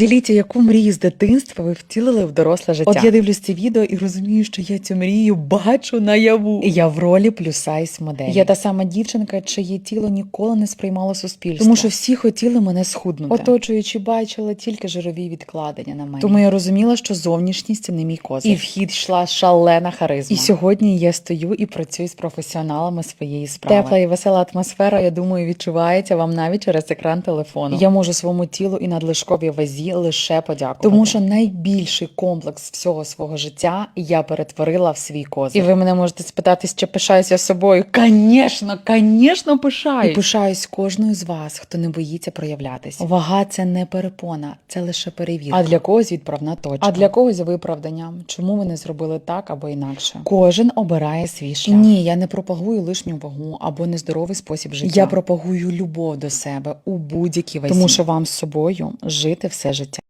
Діліться, яку мрію з дитинства ви втілили в доросле життя. От я дивлюсь це відео і розумію, що я цю мрію бачу наяву. І я в ролі плюс-сайз моделі. Я та сама дівчинка, чиє тіло ніколи не сприймало суспільство. Тому що всі хотіли мене схуднути. Оточуючи, бачили тільки жирові відкладення на мене. Тому я розуміла, що зовнішність це не мій козир. І в хід йшла шалена харизма. І сьогодні я стою і працюю з професіоналами своєї справи. Тепла і весела атмосфера, я думаю, відчувається вам навіть через екран телефону. Я можу своєму тілу і надлишковій вазі лише подякувати. Тому що найбільший комплекс всього свого життя я перетворила в свій козир. І ви мене можете спитати, чи пишаюся собою. Звісно, звісно, пишаюсь. І пишаюсь кожною з вас, хто не боїться проявлятися. Вага це не перепона, це лише перевірка. А для когось відправна точка. А для когось виправдання. Чому ви не зробили так або інакше? Кожен обирає свій шлях. Ні, я не пропагую лишню вагу або нездоровий спосіб життя. Я пропагую любов до себе у будь-якій вазі. Тому що вам з собою жити все життя.